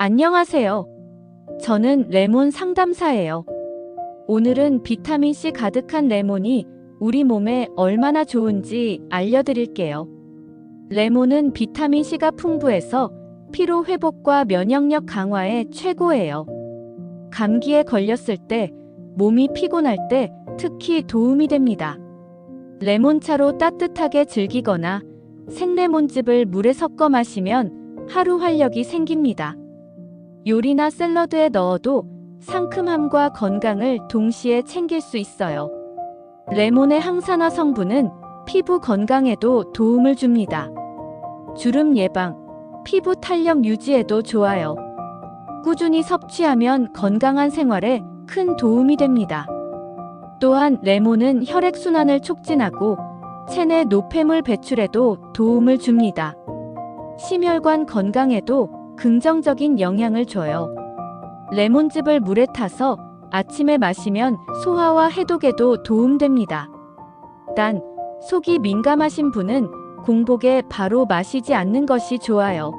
안녕하세요. 저는 레몬 상담사예요. 오늘은 비타민C 가득한 레몬이 우리 몸에 얼마나 좋은지 알려드릴게요. 레몬은 비타민C가 풍부해서 피로 회복과 면역력 강화에 최고예요. 감기에 걸렸을 때, 몸이 피곤할 때 특히 도움이 됩니다. 레몬차로 따뜻하게 즐기거나 생레몬즙을 물에 섞어 마시면 하루 활력이 생깁니다. 요리나 샐러드에 넣어도 상큼함과 건강을 동시에 챙길 수 있어요. 레몬의 항산화 성분은 피부 건강에도 도움을 줍니다. 주름 예방, 피부 탄력 유지에도 좋아요. 꾸준히 섭취하면 건강한 생활에 큰 도움이 됩니다. 또한 레몬은 혈액순환을 촉진하고 체내 노폐물 배출에도 도움을 줍니다. 심혈관 건강에도 긍정적인 영향을 줘요. 레몬즙을 물에 타서 아침에 마시면 소화와 해독에도 도움됩니다. 단, 속이 민감하신 분은 공복에 바로 마시지 않는 것이 좋아요.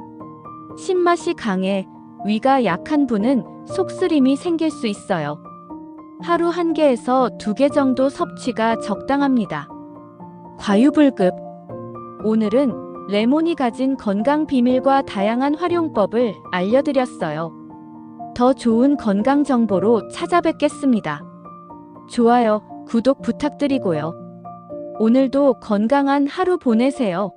신맛이 강해 위가 약한 분은 속쓰림이 생길 수 있어요. 하루 한 개에서 두 개 정도 섭취가 적당합니다. 과유불급. 오늘은 레몬이 가진 건강 비밀과 다양한 활용법을 알려드렸어요. 더 좋은 건강 정보로 찾아뵙겠습니다. 좋아요, 구독 부탁드리고요. 오늘도 건강한 하루 보내세요.